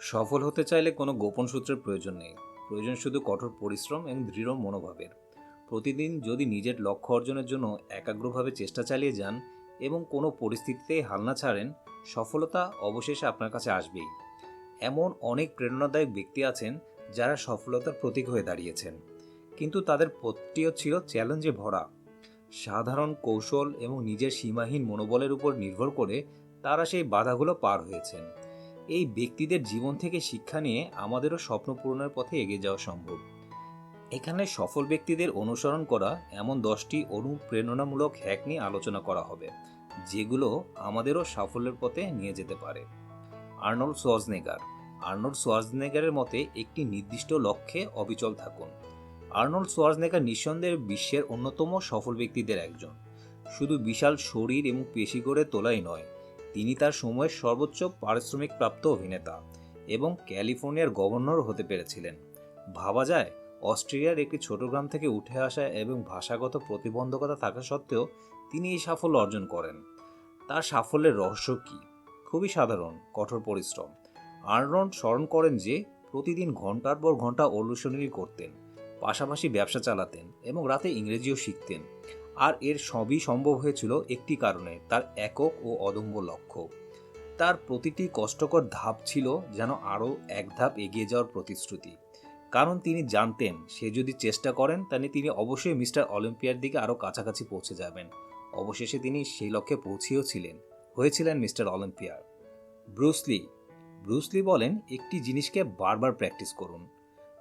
সফল হতে চাইলে কোনো গোপন সূত্রের প্রয়োজন নেই। প্রয়োজন শুধু কঠোর পরিশ্রম এবং দৃঢ় মনোভাবের। প্রতিদিন যদি নিজের লক্ষ্য অর্জনের জন্য একাগ্রভাবে চেষ্টা চালিয়ে যান এবং কোনো পরিস্থিতিতে হাল না ছাড়েন, সফলতা অবশেষে আপনার কাছে আসবেই। এমন অনেক প্রেরণাদায়ক ব্যক্তি আছেন যারা সফলতার প্রতীক হয়ে দাঁড়িয়েছেন। কিন্তু তাদের পথটিও ছিল চ্যালেঞ্জে ভরা। সাধারণ কৌশল এবং নিজের সীমাহীন মনোবলের উপর নির্ভর করে তারা সেই বাধাগুলো পার হয়েছেন। এই ব্যক্তিদের জীবন থেকে শিক্ষা নিয়ে আমাদেরও স্বপ্ন পূরণের পথে এগিয়ে যাওয়া সম্ভব। এখানে সফল ব্যক্তিদের অনুসরণ করা এমন দশটি অনুপ্রেরণামূলক হ্যাক নিয়ে আলোচনা করা হবে, যেগুলো আমাদেরও সাফল্যের পথে নিয়ে যেতে পারে। আর্নল্ড সোয়াজনেগার। আর্নল্ড সোয়াজনেগারের মতে, একটি নির্দিষ্ট লক্ষ্যে অবিচল থাকুন। আর্নল্ড সোয়াজনেগার নিঃসন্দেহে বিশ্বের অন্যতম সফল ব্যক্তিদের একজন। শুধু বিশাল শরীর এবং পেশি গড়ে তোলাই নয় তিনি তার সময়ের সর্বোচ্চ পারিশ্রমিক প্রাপ্ত অভিনেতা এবং ক্যালিফোর্নিয়ার গভর্নর হতে পেরেছিলেন। ভাবা যায় অস্ট্রেলিয়ার একটি ছোট গ্রাম থেকে উঠে আসা এবং ভাষাগত প্রতিবন্ধকতা থাকা সত্ত্বেও তিনি এই সাফল্য অর্জন করেন। তার সাফল্যের রহস্য কী? খুবই সাধারণ, কঠোর পরিশ্রম। আর্নল্ড স্মরণ করেন যে, প্রতিদিন ঘণ্টার পর ঘণ্টা অনুশীলনী করতেন, পাশাপাশি ব্যবসা চালাতেন এবং রাতে ইংরেজিও শিখতেন। আর এর সবই সম্ভব হয়েছিল একটি কারণে, তার একক ও অদম্য লক্ষ্য। তার প্রতিটি কষ্টকর ধাপ ছিল যেন আরও এক ধাপ এগিয়ে যাওয়ার প্রতিশ্রুতি। কারণ তিনি জানতেন, সে যদি চেষ্টা করেন, তাহলে তিনি অবশ্যই মিস্টার অলিম্পিয়ার দিকে আরও কাছাকাছি পৌঁছে যাবেন। অবশেষে তিনি সেই লক্ষ্যে পৌঁছেও ছিলেন, হয়েছিলেন মিস্টার অলিম্পিয়ার। ব্রুসলি ব্রুসলি বলেন, একটি জিনিসকে বারবার প্র্যাকটিস করুন।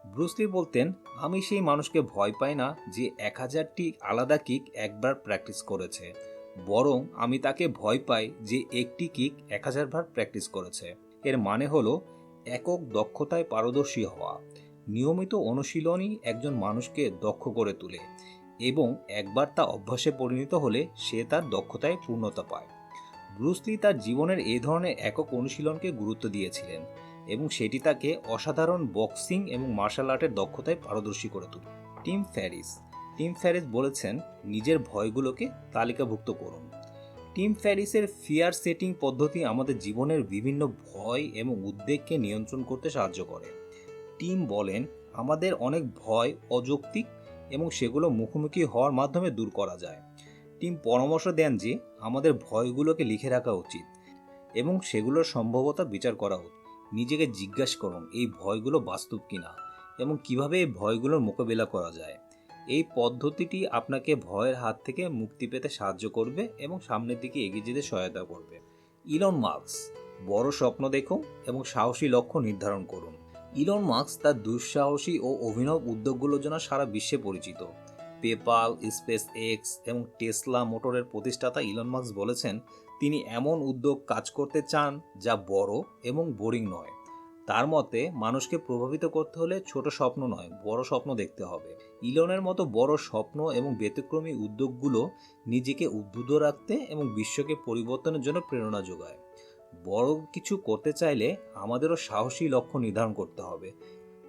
ব্রুসলি বলতেন, আমি সেই মানুষকে ভয় পাই না যে এক হাজারটি আলাদা কিক একবার প্র্যাকটিস করেছে। বরং আমি তাকে ভয় পাই যে একটি কিক এক হাজারবার প্র্যাকটিস করেছে। এর মানে হলো একক দক্ষতায় পারদর্শী হওয়া। নিয়মিত অনুশীলনই একজন মানুষকে দক্ষ করে তোলে এবং একবার তা অভ্যাসে পরিণত হলে সে তার দক্ষতায় পূর্ণতা পায়। ব্রুসলি তার জীবনের এই ধরনের একক অনুশীলনকে গুরুত্ব দিয়েছিলেন। এবং সেটি তাকে অসাধারণ বক্সিং এবং মার্শাল আর্টের দক্ষতায় পারদর্শী করে তোলে। টিম ফ্যারিস। টিম ফ্যারিস বলেছেন, নিজের ভয়গুলোকে তালিকাভুক্ত করুন। টিম ফ্যারিসের ফিয়ার সেটিং পদ্ধতি আমাদের জীবনের বিভিন্ন ভয় এবং উদ্বেগকে নিয়ন্ত্রণ করতে সাহায্য করে। টিম বলেন, আমাদের অনেক ভয়, অযৌক্তিক এবং সেগুলো মুখোমুখি হওয়ার মাধ্যমে দূর করা যায়। টিম পরামর্শ দেন যে, আমাদের ভয়গুলোকে লিখে রাখা উচিত এবং সেগুলোর সম্ভবতা বিচার করা উচিত। নিজেকে জিজ্ঞাসা করুন, এই ভয়গুলো বাস্তব কিনা? এবং কীভাবে এই ভয়গুলোর মোকাবিলা করা যায়? এই পদ্ধতিটি আপনাকে ভয়ের হাত থেকে মুক্তি পেতে সাহায্য করবে এবং সামনের দিকে এগিয়ে যেতে সহায়তা করবে। ইলন মার্কস, বড় স্বপ্ন দেখুন এবং সাহসী লক্ষ্য নির্ধারণ করুন। ইলন মার্কস তার দুঃসাহসী ও অভিনব উদ্যোগগুলোর জন্য সারা বিশ্বে পরিচিত। পেপাল স্পেস এক্স এবং টেসলা মোটরের প্রতিষ্ঠাতা ইলন মার্কস বলেছেন তিনি এমন উদ্যোগ কাজ করতে চান যা বড় এবং বোরিং নয়। তার মতে, মানুষকে প্রভাবিত করতে হলে ছোট স্বপ্ন নয়, বড় স্বপ্ন দেখতে হবে। ইলনের মতো বড় স্বপ্ন এবং ব্যতিক্রমী উদ্যোগগুলো নিজেকে উদ্বুদ্ধ রাখতে এবং বিশ্বকে পরিবর্তনের জন্য প্রেরণা যোগায়। বড় কিছু করতে চাইলে আমাদেরও সাহসী লক্ষ্য নির্ধারণ করতে হবে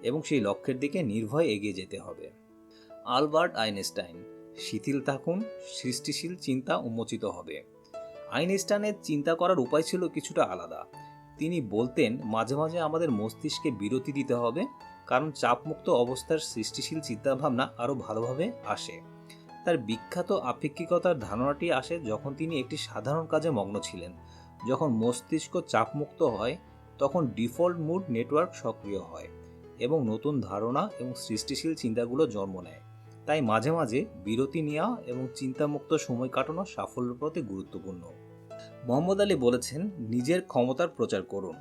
এবং সেই লক্ষ্যের দিকে নির্ভয় এগিয়ে যেতে হবে। আলবার্ট আইনস্টাইন, শিথিল থাকুন, সৃষ্টিশীল চিন্তা উন্মোচিত হবে। আইনস্টাইনের চিন্তা করার উপায় ছিল কিছুটা আলাদা। তিনি বলতেন, মাঝে মাঝে আমাদের মস্তিষ্কে বিরতি দিতে হবে, কারণ চাপমুক্ত অবস্থার সৃষ্টিশীল চিন্তাভাবনা আরও ভালোভাবে আসে। তার বিখ্যাত আপেক্ষিকতার ধারণাটি আসে যখন তিনি একটি সাধারণ কাজে মগ্ন ছিলেন। যখন মস্তিষ্ক চাপমুক্ত হয়, তখন ডিফল্ট মুড নেটওয়ার্ক সক্রিয় হয় এবং নতুন ধারণা এবং সৃষ্টিশীল চিন্তাগুলো জন্ম নেয়। তাই মাঝে মাঝে বিরতি নেওয়া এবং চিন্তামুক্ত সময় কাটানো সাফল্যের প্রতি গুরুত্বপূর্ণ। মোহাম্মদ আলী বলেছেন, নিজের ক্ষমতার প্রচার করুন।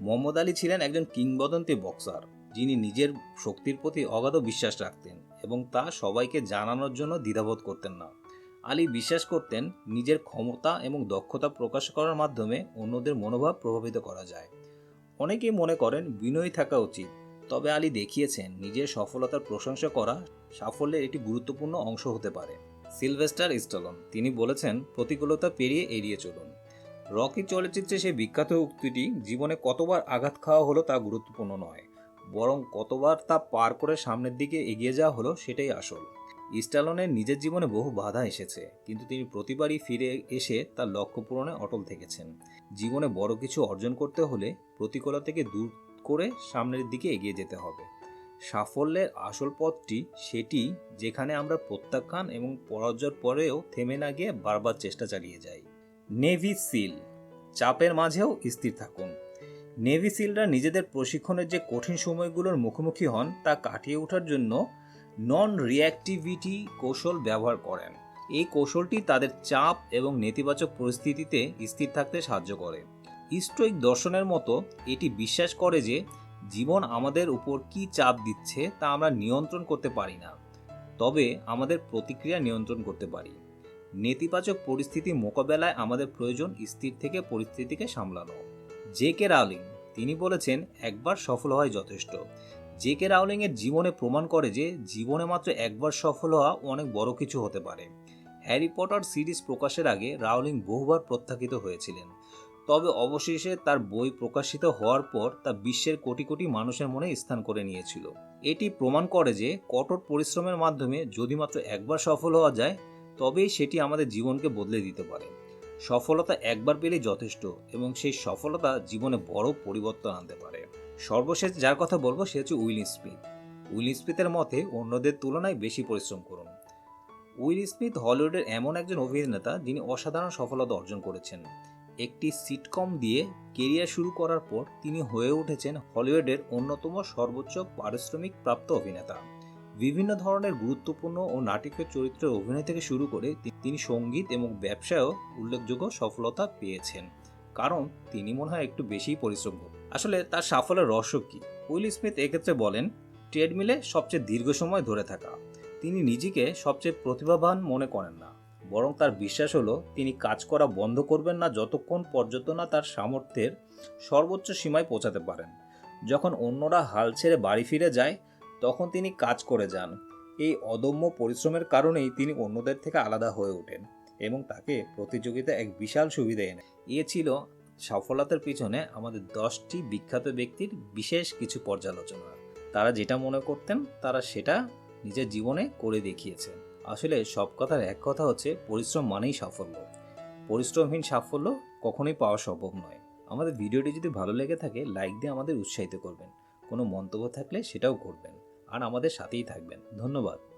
মোহাম্মদ আলী ছিলেন একজন কিংবদন্তি বক্সার, যিনি নিজের শক্তির প্রতি অগাধ বিশ্বাস রাখতেন এবং তা সবাইকে জানানোর জন্য দ্বিধাবোধ করতেন না। আলী বিশ্বাস করতেন, নিজের ক্ষমতা এবং দক্ষতা প্রকাশ করার মাধ্যমে অন্যদের মনোভাব প্রভাবিত করা যায়। অনেকেই মনে করেন, বিনয়ী থাকা উচিত, তবে আলী দেখিয়েছেন, নিজের সফলতার প্রশংসা করা সাফল্যের একটি গুরুত্বপূর্ণ অংশ হতে পারে। সিলভেস্টার স্টলন তিনি বলেছেন, প্রতিকূলতা পেরিয়ে এড়িয়ে চলুন। রকি চলচ্চিত্রে সেই বিখ্যাত উক্তিটি, জীবনে কতবার আঘাত খাওয়া হলো তা গুরুত্বপূর্ণ নয়, বরং কতবার তা পার করে সামনের দিকে এগিয়ে যাওয়া হলো সেটাই আসল। স্টালনের নিজের জীবনে বহু বাধা এসেছে, কিন্তু তিনি প্রতিবারই ফিরে এসে তার লক্ষ্য পূরণে অটল থেকেছেন। জীবনে বড় কিছু অর্জন করতে হলে প্রতিকূলতা থেকে দূর করে সামনের দিকে এগিয়ে যেতে হবে। সাফল্যের আসল পথটি সেটি যেখানে আমরা প্রত্যাখ্যান এবং পরাজয়ের পরেও থেমে না গিয়ে বারবার চেষ্টা চালিয়ে যাই। নেভি সিল, চাপের মাঝেও স্থির থাকুন। নেভি সিলরা নিজেদের প্রশিক্ষণের যে কঠিন সময়গুলোর মুখোমুখি হন, তা কাটিয়ে ওঠার জন্য নন রিঅ্যাক্টিভিটি কৌশল ব্যবহার করেন। এই কৌশলটি তাদের চাপ এবং নেতিবাচক পরিস্থিতিতে স্থির থাকতে সাহায্য করে। ইস্টোইক দর্শনের মতো এটি বিশ্বাস করে যে, জীবন আমাদের উপর কি চাপ দিচ্ছে তা আমরা নিয়ন্ত্রণ করতে পারি না। তবে আমাদের প্রতিক্রিয়া নিয়ন্ত্রণ করতে পারি। নেতিবাচক পরিস্থিতি মোকাবেলায় আমাদের প্রয়োজন স্থির থেকে পরিস্থিতিকে সামলানো। জে কে রাউলিং তিনি বলেছেন, একবার সফল হওয়াই যথেষ্ট। জে কে রাউলিং এর জীবনে প্রমাণ করে যে, জীবনে মাত্র একবার সফল হওয়া অনেক বড় কিছু হতে পারে। হ্যারি পটার সিরিজ প্রকাশের আগে রাউলিং বহুবার প্রত্যাখ্যিত হয়েছিলেন। তবে অবশেষে তার বই প্রকাশিত হওয়ার পর তা বিশ্বের কোটি কোটি মানুষের মনে স্থান করে নিয়েছিল। এটি প্রমাণ করে যে, কঠোর পরিশ্রমের মাধ্যমে যদি মাত্র একবার সফল হওয়া যায় তবেই সেটি আমাদের জীবনকে বদলে দিতে পারে। সফলতা একবার পেলেই যথেষ্ট এবং সেই সফলতা জীবনে বড় পরিবর্তন আনতে পারে। সর্বশেষ যার কথা বলব সে হচ্ছে উইল স্মিথ। উইল স্মিথের মতে অন্যদের তুলনায় বেশি পরিশ্রম করুন। উইল স্মিথ হলিউডের এমন একজন অভিনেতা যিনি অসাধারণ সফলতা অর্জন করেছেন। একটি সিটকম দিয়ে কেরিয়ার শুরু করার পর তিনি হয়ে উঠেছেন হলিউডের অন্যতম সর্বোচ্চ পারিশ্রমিক প্রাপ্ত অভিনেতা। বিভিন্ন ধরনের গুরুত্বপূর্ণ ও নাটকীয় চরিত্রের অভিনয় থেকে শুরু করে তিনি সংগীত এবং ব্যবসায়ও উল্লেখযোগ্য সফলতা পেয়েছেন। কারণ তিনি মনে হয় একটু বেশিই পরিশ্রম আসলে তার সাফল্যের রহস্য কি? উইল স্মিথ এক্ষেত্রে বলেন, ট্রেডমিলে সবচেয়ে দীর্ঘ সময় ধরে থাকা। তিনি নিজেকে সবচেয়ে প্রতিভাবান মনে করেন না। বরং তার বিশ্বাস হলো, তিনি কাজ করা বন্ধ করবেন না যতক্ষণ পর্যন্ত না তার সামর্থ্যের সর্বোচ্চ সীমায় পৌঁছাতে পারেন। যখন অন্যরা হাল ছেড়ে বাড়ি ফিরে যায় তখন তিনি কাজ করে যান। এই অদম্য পরিশ্রমের কারণেই তিনি অন্যদের থেকে আলাদা হয়ে ওঠেন এবং তাকে প্রতিযোগিতা এক বিশাল সুবিধা এনে। এ ছিল সফলতার পিছনে আমাদের দশটি বিখ্যাত ব্যক্তির বিশেষ কিছু পর্যালোচনা। তারা যেটা মনে করতেন, তারা সেটা নিজের জীবনে করে দেখিয়েছেন আসলে সব কথার এক কথা হচ্ছে, পরিশ্রম মানেই সাফল্য। পরিশ্রমহীন সাফল্য কখনোই পাওয়া সম্ভব নয়। আমাদের ভিডিওটি যদি ভালো লেগে থাকে, লাইক দিয়ে আমাদের উৎসাহিত করবেন। কোনো মন্তব্য থাকলে সেটাও করবেন। আর আমাদের সাথেই থাকবেন। ধন্যবাদ।